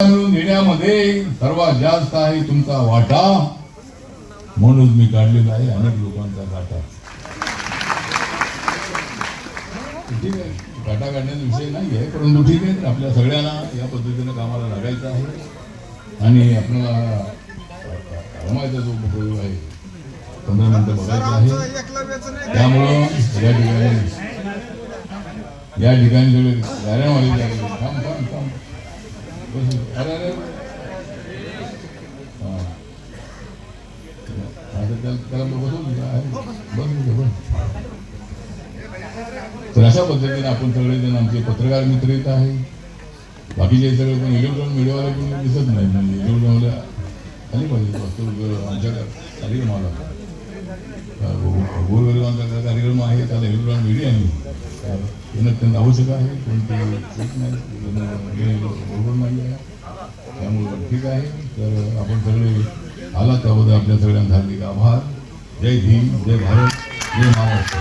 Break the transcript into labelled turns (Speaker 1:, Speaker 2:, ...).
Speaker 1: मिळून घेण्यामध्ये सर्वात जास्त आहे तुमचा वाटा. म्हणून मी काढलेला आहे अनेक लोकांचा काटा ठीक आहे. काटा काढण्याचा विषय नाही आहे परंतु ठीक आहे आपल्या सगळ्यांना या पद्धतीनं कामाला लागायचं आहे. आणि आपल्याला रमायचा जो उपयोग आहे पंधरा मिनिटं बघायचं आहे. त्यामुळं या ठिकाणी या ठिकाणी सगळे गाऱ्यामध्ये थांब थांब थांब. तर अशा पद्धतीने आपण सगळेजण आमचे पत्रकार मित्र येत आहे. बाकीचे सगळे पण इलेक्ट्रॉनिक मीडियावाले पण दिसत नाही म्हणजे इलेक्ट्रॉनिकला आली पाहिजे आमच्याकडे आमच्या कार्यक्रमाला येणं अत्यंत आवश्यक आहे कोणते चूक नाही येणं बरोबर नाही आहे त्यामुळे ठीक आहे तर आपण सगळे आला त्याबद्दल आपल्या सगळ्यांना हार्दिक आभार जय भीम जय भारत जय महाराष्ट्र